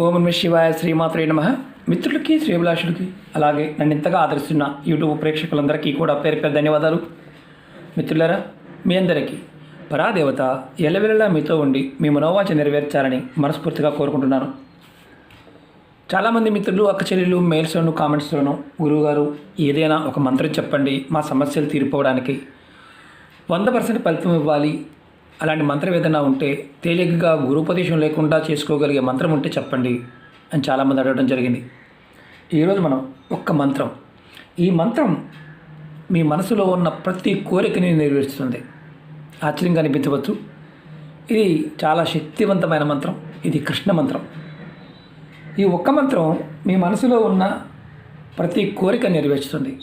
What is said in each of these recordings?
ఓం నమ శివాయ శ్రీమాత్రే నమ. మిత్రులకి శ్రీభిలాషులకి అలాగే నన్ను ఇంతగా ఆదరిస్తున్న యూట్యూబ్ ప్రేక్షకులందరికీ కూడా పేరు పేరు ధన్యవాదాలు. మిత్రులరా మీ అందరికీ పరాదేవత ఎల్లవెల్లలా మీతో ఉండి మీ మనోవాచ నెరవేర్చాలని మనస్ఫూర్తిగా కోరుకుంటున్నాను. చాలామంది మిత్రులు అక్క చెల్లెలు మెయిల్స్లోను కామెంట్స్లోను గురువుగారు ఏదైనా ఒక మంత్రం చెప్పండి మా సమస్యలు తీరిపోవడానికి వంద పర్సెంట్ ఫలితం ఇవ్వాలి అలాంటి మంత్రం ఏదైనా ఉంటే తేలికగా గురుపదేశం లేకుండా చేసుకోగలిగే మంత్రం ఉంటే చెప్పండి అని చాలామంది అడగడం జరిగింది. ఈరోజు మనం ఒక్క మంత్రం. ఈ మంత్రం మీ మనసులో ఉన్న ప్రతి కోరికని నెరవేరుస్తుంది. ఆశ్చర్యంగా అనిపించవచ్చు. ఇది చాలా శక్తివంతమైన మంత్రం. ఇది కృష్ణ మంత్రం. ఈ ఒక్క మంత్రం మీ మనసులో ఉన్న ప్రతి కోరిక నెరవేర్చుతుంది.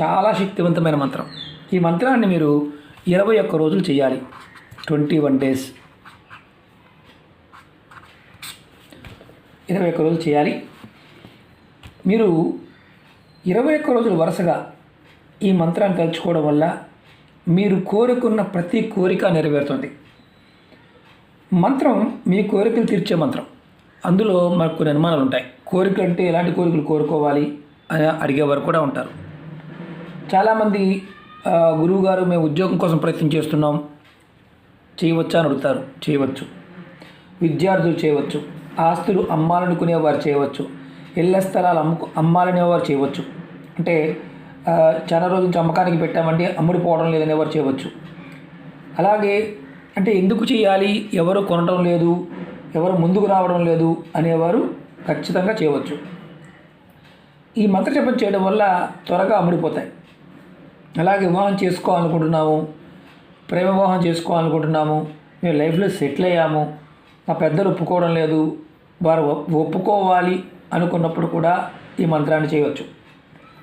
చాలా శక్తివంతమైన మంత్రం. ఈ మంత్రాన్ని మీరు ఇరవై ఒక్క రోజులు చేయాలి. Twenty one days. ఇరవై ఒక్క రోజులు చేయాలి. మీరు ఇరవై ఒక్క రోజులు వరుసగా ఈ మంత్రాన్ని తలుచుకోవడం వల్ల మీరు కోరుకున్న ప్రతి కోరిక నెరవేరుతుంది. మంత్రం మీ కోరికలు తీర్చే మంత్రం. అందులో మనకు కొన్ని అనుమానాలు ఉంటాయి. కోరికలు అంటే ఎలాంటి కోరికలు కోరుకోవాలి అని అడిగేవారు కూడా ఉంటారు. చాలామంది గురువుగారు మేము ఉద్యోగం కోసం ప్రయత్నం చేస్తున్నాం. చేయవచ్చా అని అడుగుతారు. చేయవచ్చు. విద్యార్థులు చేయవచ్చు. ఆస్తులు అమ్మాలనుకునే వారు చేయవచ్చు. ఇళ్ళ స్థలాలు అమ్ముకు అమ్మాలనే వారు చేయవచ్చు. అంటే చాలా రోజుల నుంచి అమ్మకానికి పెట్టామంటే అమ్ముడుపోవడం లేదనే వారు చేయవచ్చు. అలాగే అంటే ఎందుకు చేయాలి? ఎవరు కొనడం లేదు? ఎవరు ముందుకు రావడం లేదు? అనేవారు ఖచ్చితంగా చేయవచ్చు. ఈ మంత్రజపం చేయడం వల్ల త్వరగా అమ్ముడిపోతాయి అలాగే వివాహం చేసుకోవాలనుకుంటున్నాము. ప్రేమ వివాహం చేసుకోవాలనుకుంటున్నాము. మేము లైఫ్లో సెటిల్ అయ్యాము. మా పెద్దలు ఒప్పుకోవడం లేదు. వారు ఒప్పుకోవాలి అనుకున్నప్పుడు కూడా ఈ మంత్రాన్ని చేయవచ్చు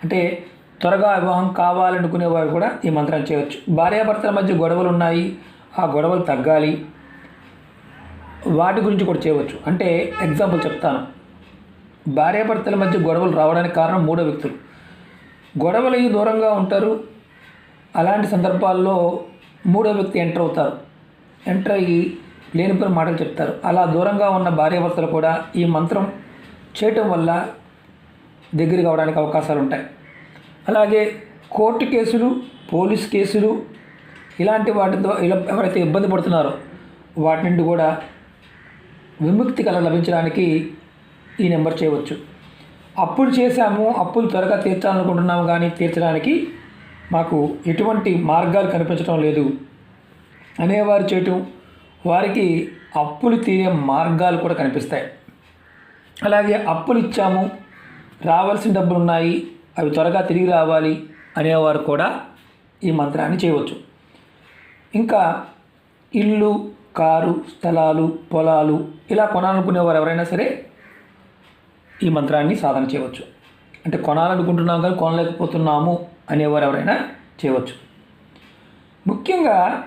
అంటే త్వరగా వివాహం కావాలనుకునే వారు కూడా ఈ మంత్రాన్ని చేయవచ్చు భార్యాభర్తల మధ్య గొడవలు ఉన్నాయి. ఆ గొడవలు తగ్గాలి. వాటి గురించి కూడా చేయవచ్చు. అంటే ఎగ్జాంపుల్ చెప్తాను. భార్యాభర్తల మధ్య గొడవలు రావడానికి కారణం మూడో వ్యక్తులు. గొడవలు దూరంగా ఉంటారు. అలాంటి సందర్భాల్లో మూడో వ్యక్తి ఎంటర్ అవుతారు. ఎంటర్ అయ్యి లేనిపోయిన మాటలు చెప్తారు. అలా దూరంగా ఉన్న భార్యాభర్తలు కూడా ఈ మంత్రం చేయటం వల్ల దగ్గర కావడానికి అవకాశాలు ఉంటాయి. అలాగే కోర్టు కేసులు పోలీస్ కేసులు ఇలాంటి వాటితో ఇలా ఎవరైతే ఇబ్బంది పడుతున్నారో వాటి నుండి కూడా విముక్తి కళ లభించడానికి ఈ నెంబర్ చేయవచ్చు. అప్పులు చేశాము అప్పులు త్వరగా తీర్చాలనుకుంటున్నాము కానీ తీర్చడానికి మాకు ఎటువంటి మార్గాలు కనిపించడం లేదు. అనేవారు చేయటం వారికి అప్పులు తీరే మార్గాలు కూడా కనిపిస్తాయి. అలాగే అప్పులు ఇచ్చాము రావాల్సిన డబ్బులు ఉన్నాయి అవి త్వరగా తిరిగి రావాలి అనేవారు కూడా ఈ మంత్రాన్ని చేయవచ్చు. ఇంకా ఇల్లు కారు స్థలాలు పొలాలు ఇలా కొనాలనుకునేవారు ఎవరైనా సరే ఈ మంత్రాన్ని సాధన చేయవచ్చు. అంటే కొనాలనుకుంటున్నాం కానీ కొనలేకపోతున్నాము అనేవారు ఎవరైనా చేయవచ్చు. ముఖ్యంగా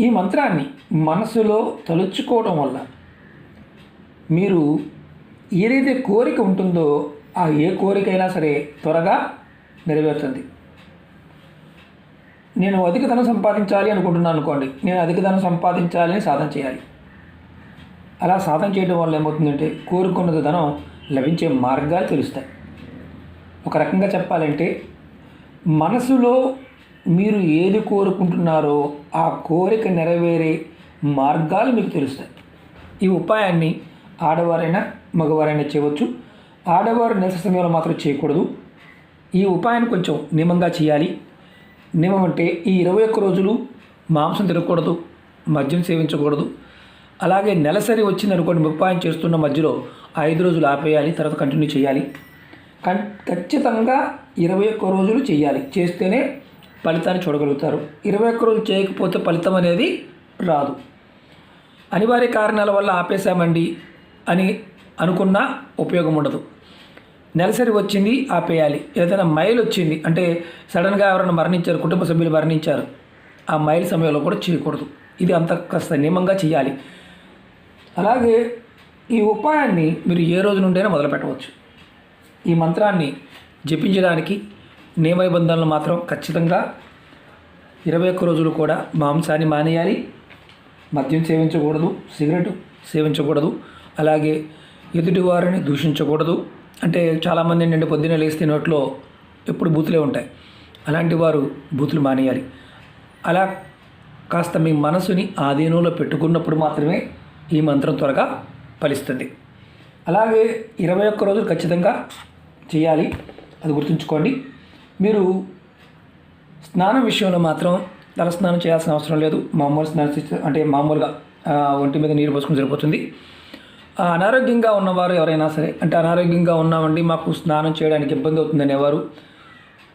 ఈ మంత్రాన్ని మనసులో తలుచుకోవడం వల్ల మీరు ఏదైతే కోరిక ఉంటుందో ఆ ఏ కోరికైనా సరే త్వరగా నెరవేరుతుంది. నేను అధిక ధనం సంపాదించాలి అనుకుంటున్నాను అనుకోండి. నేను అధిక ధనం సంపాదించాలి అని సాధన చేయాలి. అలా సాధన చేయడం వల్ల ఏమవుతుందంటే కోరుకున్నది ధనం లభించే మార్గాలు తెలుస్తాయి. ఒక రకంగా చెప్పాలంటే మనసులో మీరు ఏది కోరుకుంటున్నారో ఆ కోరిక నెరవేరే మార్గాలు మీకు తెలుస్తాయి. ఈ ఉపాయాన్ని ఆడవారైనా మగవారైనా చేయవచ్చు. ఆడవారు నిరస సమయంలో మాత్రం చేయకూడదు. ఈ ఉపాయాన్ని కొంచెం నియమంగా చేయాలి. నియమం అంటే ఈ ఇరవై ఒక్క రోజులు మాంసం తినకూడదు మద్యం సేవించకూడదు. అలాగే నెలసరి వచ్చింది అనుకోండి ఉపాయం చేస్తున్న మధ్యలో ఐదు రోజులు ఆపేయాలి తర్వాత కంటిన్యూ చేయాలి. ఖచ్చితంగా ఇరవై ఒక్క రోజులు చేయాలి. చేస్తేనే ఫలితాన్ని చూడగలుగుతారు. ఇరవై ఒక్క రోజులు చేయకపోతే ఫలితం అనేది రాదు. అనివార్య కారణాల వల్ల ఆపేశామండి అని అనుకున్నా ఉపయోగం ఉండదు. నెలసరి వచ్చింది ఆపేయాలి. ఏదైనా మైల్ వచ్చింది అంటే సడన్గా ఎవరైనా మరణించారు కుటుంబ సభ్యులు మరణించారు ఆ మైల్ సమయంలో కూడా చేయకూడదు. ఇది అంత కాస్త నియమంగా చేయాలి. అలాగే ఈ ఉపాయాన్ని మీరు ఏ రోజు నుండైనా మొదలు పెట్టవచ్చు ఈ మంత్రాన్ని జపించడానికి నియమ నిబంధనలు మాత్రం ఖచ్చితంగా ఇరవై ఒక్క రోజులు కూడా మాంసాన్ని మానేయాలి. మద్యం సేవించకూడదు సిగరెట్ సేవించకూడదు అలాగే ఎదుటివారిని దూషించకూడదు. అంటే చాలామంది ఏంటంటే పొద్దున్నే లేస్తే నోట్లో ఎప్పుడు బూతులే ఉంటాయి. అలాంటి వారు బూతులు మానేయాలి. అలా కాస్త మీ మనసుని ఆధీనంలో పెట్టుకున్నప్పుడు మాత్రమే ఈ మంత్రం త్వరగా ఫలిస్తుంది. అలాగే ఇరవై ఒక్క రోజులు ఖచ్చితంగా చేయాలి. అది గుర్తుంచుకోండి. మీరు స్నానం విషయంలో మాత్రం తల స్నానం చేయాల్సిన అవసరం లేదు. మామూలు స్నానం చేస్తే- అంటే మామూలుగా ఒంటి మీద నీరు పోసుకుని సరిపోతుంది. అనారోగ్యంగా ఉన్నవారు ఎవరైనా సరే అంటే అనారోగ్యంగా ఉన్నామండి మాకు స్నానం చేయడానికి ఇబ్బంది అవుతుంది అనేవారు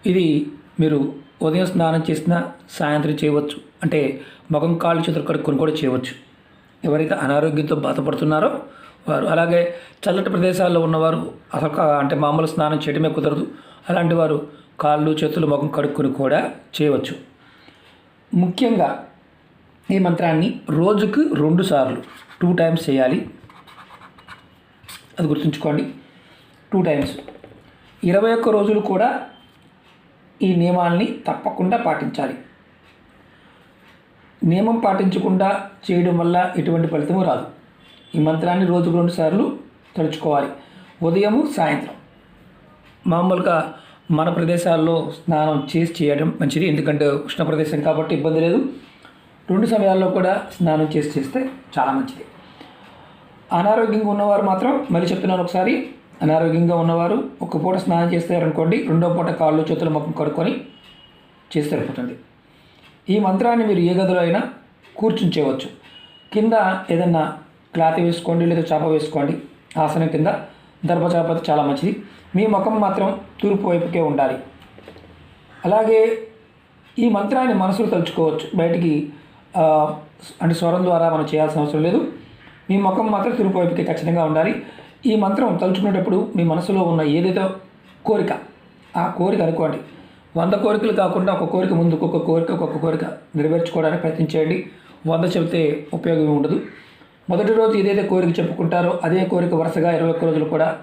ఇది మీరు ఉదయం స్నానం చేసినా సాయంత్రం చేయవచ్చు. అంటే ముఖం కాళ్ళు చేతులు కడుక్కొని కూడా చేయవచ్చు. ఎవరైతే అనారోగ్యంతో బాధపడుతున్నారో వారు. అలాగే చల్లటి ప్రదేశాల్లో ఉన్నవారు అసలు అంటే మామూలు స్నానం చేయడమే కుదరదు. అలాంటి వారు కాళ్ళు చేతులు ముఖం కడుక్కొని కూడా చేయవచ్చు. ముఖ్యంగా ఈ మంత్రాన్ని రోజుకు రెండు సార్లు టూ టైమ్స్ చేయాలి. అది గుర్తుంచుకోండి. Two times. ఇరవై ఒక్క రోజులు కూడా ఈ నియమాల్ని తప్పకుండా పాటించాలి. నియమం పాటించకుండా చేయడం వల్ల ఎటువంటి ఫలితము రాదు. ఈ మంత్రాన్ని రోజుకు రెండు సార్లు తలుచుకోవాలి. ఉదయము సాయంత్రం. మామూలుగా మన ప్రదేశాల్లో స్నానం చేసి చేయడం మంచిది. ఎందుకంటే ఉష్ణ ప్రదేశం కాబట్టి ఇబ్బంది లేదు. రెండు సమయాల్లో కూడా స్నానం చేసి చేస్తే చాలా మంచిది. అనారోగ్యంగా ఉన్నవారు మాత్రం మళ్ళీ చెప్తున్నాను ఒకసారి. అనారోగ్యంగా ఉన్నవారు ఒక పూట స్నానం చేస్తారనుకోండి రెండో పూట కాళ్ళు చేతులు ముఖం కడుక్కొని చేస్తే సరిపోతుంది. ఈ మంత్రాన్ని మీరు ఏ గదిలో అయినా కూర్చుని చేయవచ్చు. కింద ఏదన్నా క్లాత్ వేసుకోండి లేదా చాప వేసుకోండి. ఆసనం కింద దర్భచాప చాలా మంచిది. మీ ముఖం మాత్రం తూర్పు వైపుకే ఉండాలి. అలాగే ఈ మంత్రాన్ని మనసులో తలుచుకోవచ్చు. బయటికి అంటే స్వరం ద్వారా మనం చేయాల్సిన అవసరం లేదు. మీ ముఖం మాత్రం తూర్పు వైపుకే ఖచ్చితంగా ఉండాలి. ఈ మంత్రం తలుచుకునేటప్పుడు మీ మనసులో ఉన్న ఏదైతే కోరిక ఆ కోరిక అనుకోండి. వంద కోరికలు కాకుండా ఒక కోరిక ముందు ఒక్కొక్క కోరిక ఒక్కొక్క కోరిక నెరవేర్చుకోవడానికి ప్రయత్నించండి వంద చెబితే ఉపయోగం ఉండదు. మొదటి రోజు ఏదైతే కోరిక చెప్పుకుంటారో అదే కోరిక వరుసగా ఇరవై ఒక్క రోజులు కూడా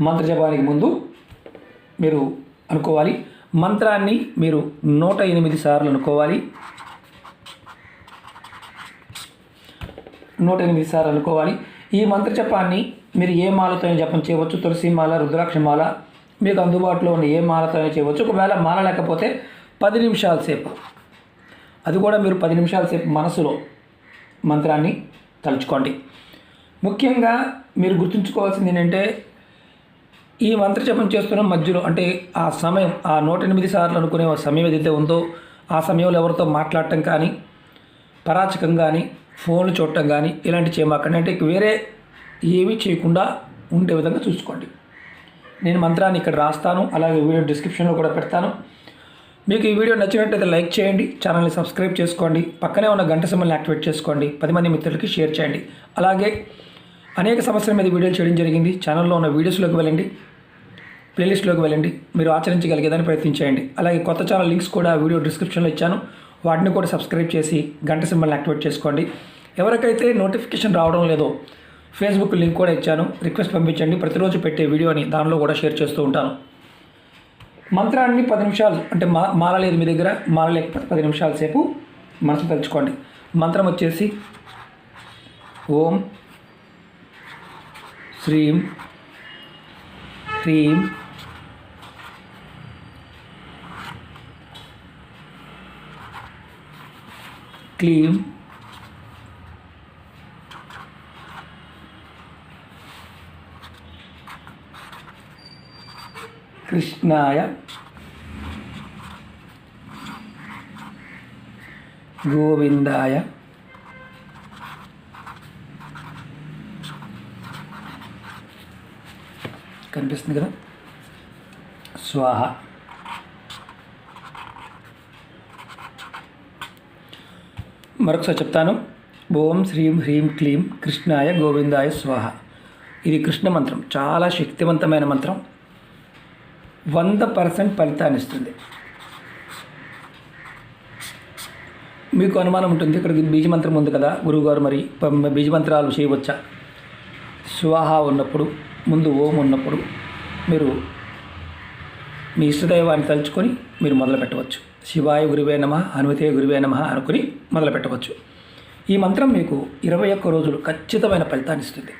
మంత్ర జపానికి ముందు మీరు అనుకోవాలి. మంత్రాన్ని మీరు నూట ఎనిమిది సార్లు అనుకోవాలి. నూట ఎనిమిది సార్లు అనుకోవాలి. ఈ మంత్ర జపాన్ని మీరు ఏ మాలతో జపం చేయవచ్చు. తులసి మాల రుద్రాక్ష మాల మీకు అందుబాటులో ఉన్న ఏ మాలతో చేయవచ్చు. ఒకవేళ మాల లేకపోతే పది నిమిషాల సేపు. అది కూడా మీరు పది నిమిషాల సేపు మనసులో మంత్రాన్ని తలుచుకోండి. ముఖ్యంగా మీరు గుర్తుంచుకోవాల్సింది ఏంటంటే ఈ మంత్ర జపం చేస్తున్న మధ్యలో అంటే ఆ సమయం ఆ నూట ఎనిమిది సార్లు అనుకునే సమయం ఏదైతే ఉందో ఆ సమయంలో ఎవరితో మాట్లాడటం కానీ పరాచకం కానీ ఫోన్లు చూడటం కానీ ఇలాంటి చేయమాకండి. అంటే వేరే ఏమీ చేయకుండా ఉండే విధంగా చూసుకోండి. నేను మంత్రాన్ని ఇక్కడ రాస్తాను అలాగే వీడియో డిస్క్రిప్షన్లో కూడా పెడతాను. మీకు ఈ వీడియో నచ్చినట్లయితే లైక్ చేయండి ఛానల్ని సబ్స్క్రైబ్ చేసుకోండి పక్కనే ఉన్న గంట సింబల్ని యాక్టివేట్ చేసుకోండి పది మంది మిత్రులకి షేర్ చేయండి. అలాగే అనేక సమస్యల మీద వీడియోలు చేయడం జరిగింది. ఛానల్లో ఉన్న వీడియోస్లోకి వెళ్ళండి ప్లేలిస్ట్లోకి వెళ్ళండి. మీరు ఆచరించగలిగేదాన్ని ప్రయత్నించేయండి. అలాగే కొత్త ఛానల్ లింక్స్ కూడా వీడియో డిస్క్రిప్షన్లో ఇచ్చాను. వాటిని కూడా సబ్స్క్రైబ్ చేసి గంట సింబల్ని యాక్టివేట్ చేసుకోండి. ఎవరికైతే నోటిఫికేషన్ రావడం లేదో ఫేస్బుక్ లింక్ కూడా ఇచ్చాను. రిక్వెస్ట్ పంపించండి. ప్రతిరోజు పెట్టే వీడియోని దానిలో కూడా షేర్ చేస్తూ ఉంటాను. మంత్రాన్ని పది నిమిషాలు అంటే మా మాల లేదు మీ దగ్గర మాల లేకపోతే పది నిమిషాల సేపు మనసు తలుచుకోండి. మంత్రం వచ్చేసి ఓం శ్రీం హ్రీం క్లీం కృష్ణాయ. గోవిందాయ. కనిపిస్తుంది కదా? స్వాహ. మరొకసారి చెప్తాను. ఓం శ్రీం హ్రీం క్లీం కృష్ణాయ గోవిందాయ స్వాహ. ఇది కృష్ణ మంత్రం. చాలా శక్తివంతమైన మంత్రం. వంద పర్సెంట్ ఫలితాన్ని ఇస్తుంది. మీకు అనుమానం ఉంటుంది ఇక్కడ బీజమంత్రం ఉంది కదా గురువుగారు మరి బీజమంత్రాలు చేయవచ్చా? స్వాహ ఉన్నప్పుడు ముందు ఓం ఉన్నప్పుడు మీరు మీ ఇష్టదైవాన్ని తలుచుకొని మీరు మొదలు పెట్టవచ్చు శివాయ గురువే నమ హనుమతే గురువే నమ అనుకుని మొదలు పెట్టవచ్చు ఈ మంత్రం మీకు ఇరవై ఒక్క రోజులు ఖచ్చితమైన ఫలితాన్ని ఇస్తుంది.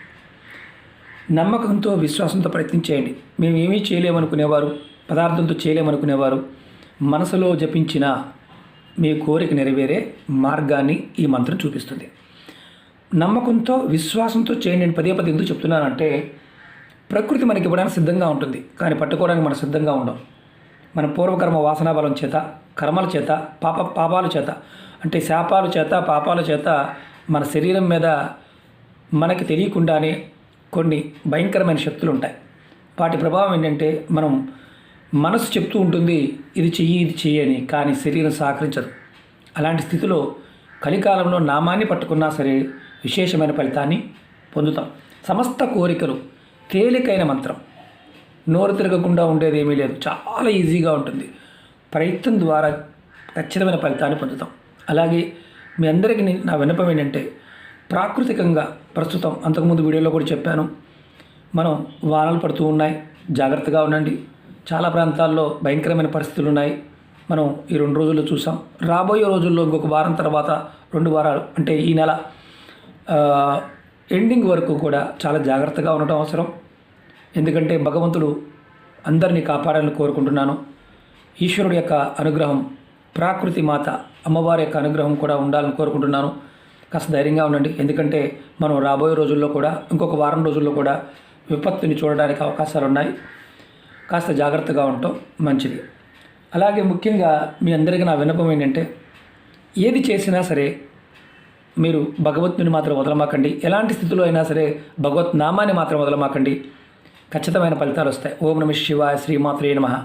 నమ్మకంతో విశ్వాసంతో ప్రయత్నం చేయండి. మేము ఏమీ చేయలేమనుకునేవారు పదార్థంతో చేయలేమనుకునేవారు. మనసులో జపించిన మీ కోరిక నెరవేరే మార్గాన్ని ఈ మంత్రం చూపిస్తుంది. నమ్మకంతో విశ్వాసంతో చేయండి నేను పదే పదే ఎందుకు చెప్తున్నానంటే ప్రకృతి మనకి ఇవ్వడానికి సిద్ధంగా ఉంటుంది. కానీ పట్టుకోవడానికి మనం సిద్ధంగా ఉండం. మన పూర్వకర్మ వాసనా బలం చేత కర్మల చేత పాప పాపాల చేత అంటే శాపాల చేత పాపాల చేత మన శరీరం మీద మనకి తెలియకుండానే కొన్ని భయంకరమైన శక్తులు ఉంటాయి. వాటి ప్రభావం ఏంటంటే మనం మనసు చెప్తూ ఉంటుంది ఇది చెయ్యి ఇది చెయ్యి అని కానీ శరీరం సహకరించదు. అలాంటి స్థితిలో కలికాలంలో నామాన్ని పట్టుకున్నా సరే విశేషమైన ఫలితాన్ని పొందుతాం. సమస్త కోరికలు తేలికైన మంత్రం. నోరు తిరగకుండా ఉండేది ఏమీ లేదు. చాలా ఈజీగా ఉంటుంది. ప్రయత్నం ద్వారా ఖచ్చితమైన ఫలితాన్ని పొందుతాం. అలాగే మీ అందరికీ నా విన్నపం ఏంటంటే ప్రాకృతికంగా ప్రస్తుతం అంతకుముందు వీడియోలో కూడా చెప్పాను. మనం వానలు పడుతూ ఉన్నాయి. జాగ్రత్తగా ఉండండి. చాలా ప్రాంతాల్లో భయంకరమైన పరిస్థితులు ఉన్నాయి. మనం ఈ రెండు రోజుల్లో చూసాం. రాబోయే రోజుల్లో ఇంకొక వారం తర్వాత రెండు వారాలు అంటే ఈ నెల ఎండింగ్ వరకు కూడా చాలా జాగ్రత్తగా ఉండటం అవసరం. ఎందుకంటే భగవంతుడు అందరినీ కాపాడాలని కోరుకుంటున్నాను. ఈశ్వరుడు యొక్క అనుగ్రహం ప్రాకృతి మాత అమ్మవారి యొక్క అనుగ్రహం కూడా ఉండాలని కోరుకుంటున్నాను. కాస్త ధైర్యంగా ఉండండి. ఎందుకంటే మనం రాబోయే రోజుల్లో కూడా ఇంకొక వారం రోజుల్లో కూడా విపత్తుని చూడడానికి అవకాశాలు ఉన్నాయి. కాస్త జాగ్రత్తగా ఉండటం మంచిది. అలాగే ముఖ్యంగా మీ అందరికీ నా విన్నపం ఏంటంటే ఏది చేసినా సరే మీరు భగవత్తుని మాత్రం వదలమాకండి. ఎలాంటి స్థితిలో అయినా సరే భగవత్ నామాన్ని మాత్రం వదలమాకండి. ఖచ్చితమైన ఫలితాలు వస్తాయి. ఓం నమ శివాయ శ్రీమాత్రే నమ.